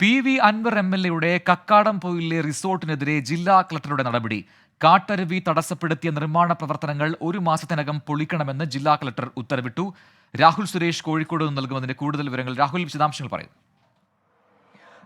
P V Anvar M L എയുടെ കക്കാടം പോയിലെ റിസോർട്ടിനെതിരെ ജില്ലാ കളക്ടറുടെ നടപടി. കാട്ടരുവി തടസ്സപ്പെടുത്തിയ നിർമ്മാണ പ്രവർത്തനങ്ങൾ ഒരു മാസത്തിനകം പൊളിക്കണമെന്ന് ജില്ലാ കളക്ടർ ഉത്തരവിട്ടു. രാഹുൽ സുരേഷ് കോഴിക്കോട് നിന്ന് നൽകുന്നതിന്റെ കൂടുതൽ വിവരങ്ങൾ രാഹുൽ വിശദാംശങ്ങൾ പറയും. ആ,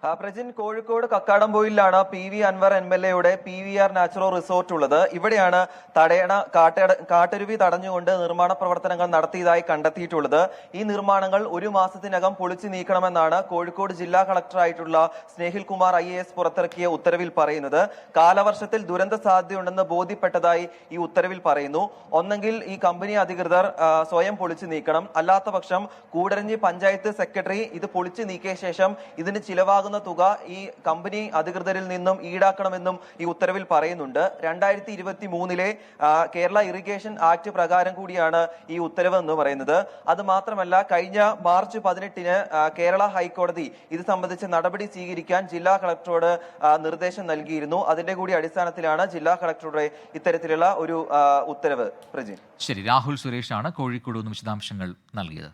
Prajin Kozhikode കക്കാടംപൊയിലാണ് P V Anvar M L എയുടെ P V R natural resort ഉള്ളത്. ഇവിടെയാണ് തടയണ കാട്ടട കാട്ടരുവി തടഞ്ഞുകൊണ്ട് നിർമ്മാണ പ്രവർത്തനങ്ങൾ നടത്തിയതായി കണ്ടെത്തിയിട്ടുള്ളത്. ഈ നിർമ്മാണങ്ങൾ ഒരു മാസത്തിനകം പൊളിച്ചു നീക്കണമെന്നാണ് കോഴിക്കോട് ജില്ലാ കളക്ടറായിട്ടുള്ള സ്നേഹിൽ കുമാർ ഐ പുറത്തിറക്കിയ ഉത്തരവിൽ പറയുന്നത്. കാലവർഷത്തിൽ ദുരന്ത സാധ്യതയുണ്ടെന്ന് ബോധ്യപ്പെട്ടതായി ഈ ഉത്തരവിൽ പറയുന്നു. ഒന്നെങ്കിൽ ഈ കമ്പനി അധികൃതർ സ്വയം പൊളിച്ചു നീക്കണം. അല്ലാത്ത പക്ഷം കൂടരഞ്ഞി പഞ്ചായത്ത് സെക്രട്ടറി ഇത് പൊളിച്ചു നീക്കിയ ശേഷം ഇതിന് ചിലവാകുന്ന തുക ഈ കമ്പനി അധികൃതരിൽ നിന്നും ഈടാക്കണമെന്നും ഈ ഉത്തരവിൽ പറയുന്നുണ്ട്. രണ്ടായിരത്തി ഇരുപത്തി മൂന്നിലെ കേരള ഇറിഗേഷൻ ആക്ട് പ്രകാരം കൂടിയാണ് ഈ ഉത്തരവ് എന്ന് പറയുന്നത്. അത് മാത്രമല്ല കഴിഞ്ഞ മാർച്ച് പതിനെട്ടിന് കേരള ഹൈക്കോടതി ഇത് സംബന്ധിച്ച് നടപടി സ്വീകരിക്കാൻ ജില്ലാ കളക്ടറോട് നിർദ്ദേശം നൽകിയിരുന്നു. അതിന്റെ കൂടി അടിസ്ഥാനത്തിലാണ് ജില്ലാ കളക്ടറുടെ ഇത്തരത്തിലുള്ള ഒരു ഉത്തരവ്. പ്രജിൻ. ശരി രാഹുൽ സുരേഷാണ് കോഴിക്കോട് നിന്ന് വിശദാംശങ്ങൾ നൽകിയത്.